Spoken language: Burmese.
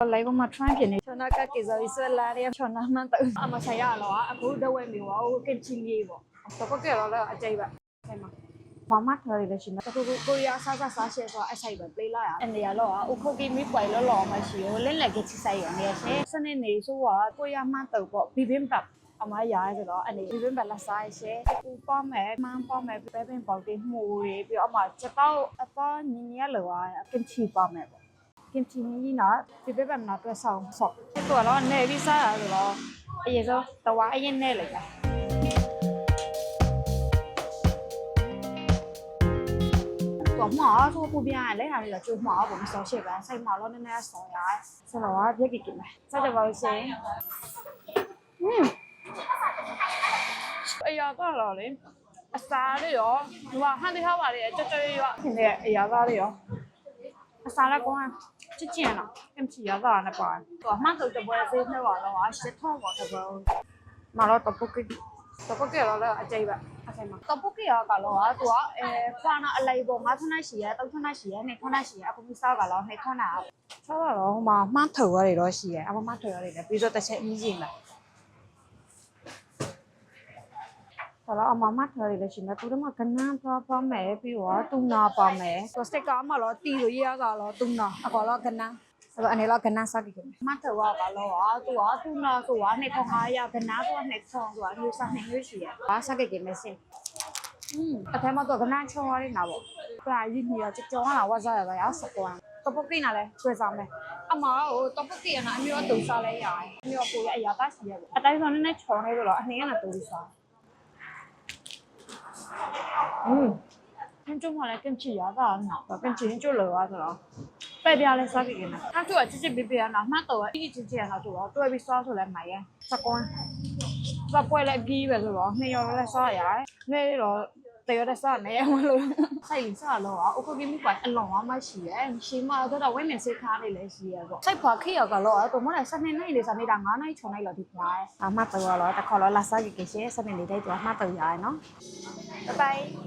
လိုက်ကမထွန်းပြနေချောနာကကေဇာဆွဲလာရချောနာမန်တူအမဆိုင်ရလောအခုတော့ဝဲမျိုးဟိုကင်ချီလေးပေါ့တော့ကဲတော့လည်းအကြိုက်ပဲဆိုင်မှာဘာမှထားရတဲ့ရှင်တခုခုကိုရီးယားစားစားစားရှဲဆိုအဆိုင်ပဲ play လာရအနေရလောအခုခိုကီမီပွိုင်လောလောမရှိဘူးလင်းလက်ကချစ်ဆိုင်ရနေရှဲစနေနေဆိုကကိုရီးယားမှတော့ပေါ့ဘီဘင်ဘတ်အမရရဲဆိုတော့အနေဘီဘင်ဘတ်လာစားရှဲပူပါမယ်မန်ပါမယ်ပဲပင်ပေါတေးမှုတွေပြီးအမချက်တော့အပေါ်ညင်ရလောကင်ချီပါမယ် ပြင်ပြင်းကြီးနော်ဒီပြပမနာတွက်ဆောင်ဆော့ဒီကတော့နေပြီးစားတာဆိုတော့အရင်ဆုံးတဝါအရင်နဲ့လိုက်တာတော့မှားဆိုပူပြရလဲဟာလေးတော့ကျိုးမှားပေါ့မစောရှေ့ပန်းစိတ်မှားတော့နည်းနည်းဆောင်ရဆက်တော့ပြက်ကြည့်ကြည့်မယ်ဆက်တော့ပါလို့ရှင်ဟင်းအရာကတော့လေအစားလေးရောဒီမှာဟန်ဒီဟာပါလေကြွကြွရွရွအခင်တဲ့အရာသားလေးရော အစားလည်းကောင်းချစ်ချင်လားကင်ချီရတာနဲ့ပါတော့မှတော့တပွဲသေးနေပါတော့အရှစ်ထောင်းပါတပွဲမတော့တပုတ်ကိတပုတ်ကိတော့လည်းအကျိပဲအဆိုင်မှာတပုတ်ကိရကတော့သူကအဲခွာနာအလိုက်ပေါ်ငါးထနာရှိရတောက်ထနာရှိရနေထနာရှိရအခုမစားကတော့နေထနာချောတော့ဟိုမှာမှထော်ရတယ်တော့ရှိရအမမှထော်ရတယ်လည်းပြီးတော့တစ်ချက်အကြီးကြီးမှာ တော့အမမထားရလေရှင်တူတော့မကနန်းပါပါမယ်ပြီးတော့တူနာပါမယ်ဆိုစတက်ကမှတော့တီလို့ရကတော့တူနာအကောတော့ကနန်းဆိုတော့အနေတော့ကနန်းစားကြည့်မယ်မထားရပါလို့ဟာသူကတူနာဆိုတာနှစ်ခေါင်း900ကနန်းဆိုတာနှစ်ခေါင်းဆိုတာမျိုးစားနှစ်မျိုးရှိရပါစားကြည့်မယ်စင်อืมအထက်မှာတော့ကနန်းချုံရနေတာပေါ့ပရာကြီးကြီးကကြောင်းလာဝါစားရတာရစကွန်တော့ပုတ်ကိနာလဲဆွဲစားမယ်အမဟိုတော့ပုတ်ကိရနာအမျိုးတော့တူစားလဲရတယ်အမျိုးကိုရအရာသားရှိရပေါ့အတိုင်းဆိုနည်းနည်းချော်နေလို့တော့အနေကလည်းတူစား 嗯，很中华的跟起牙的很好，跟起就了啊，是咯。北边的啥给呢？他做直接别别拿买到一直接他做，都被刷出来买呀，十关。十关来比呗是咯，你要来刷呀，你咯。တရတဲ့စားနေမလို့စိုက်စားလို့အခုကမိကွာအလုံးအမရှိရဲ့ရှိမတော့ဝိမင်စေခါလေးလည်းရှိရဲ့ပေါ့စိုက်ဖွာခေရကတော့တော့မလည်းစနေနိုင်လေစနေတာ9နိုင်6နိုင်လောက်ဒီခွာအမတော်တော့တခေါ်တော့လာစားကြည့်ကြစနေလေးတဲ့တော့အမတော်ရရနော်ဘိုင်ဘိုင်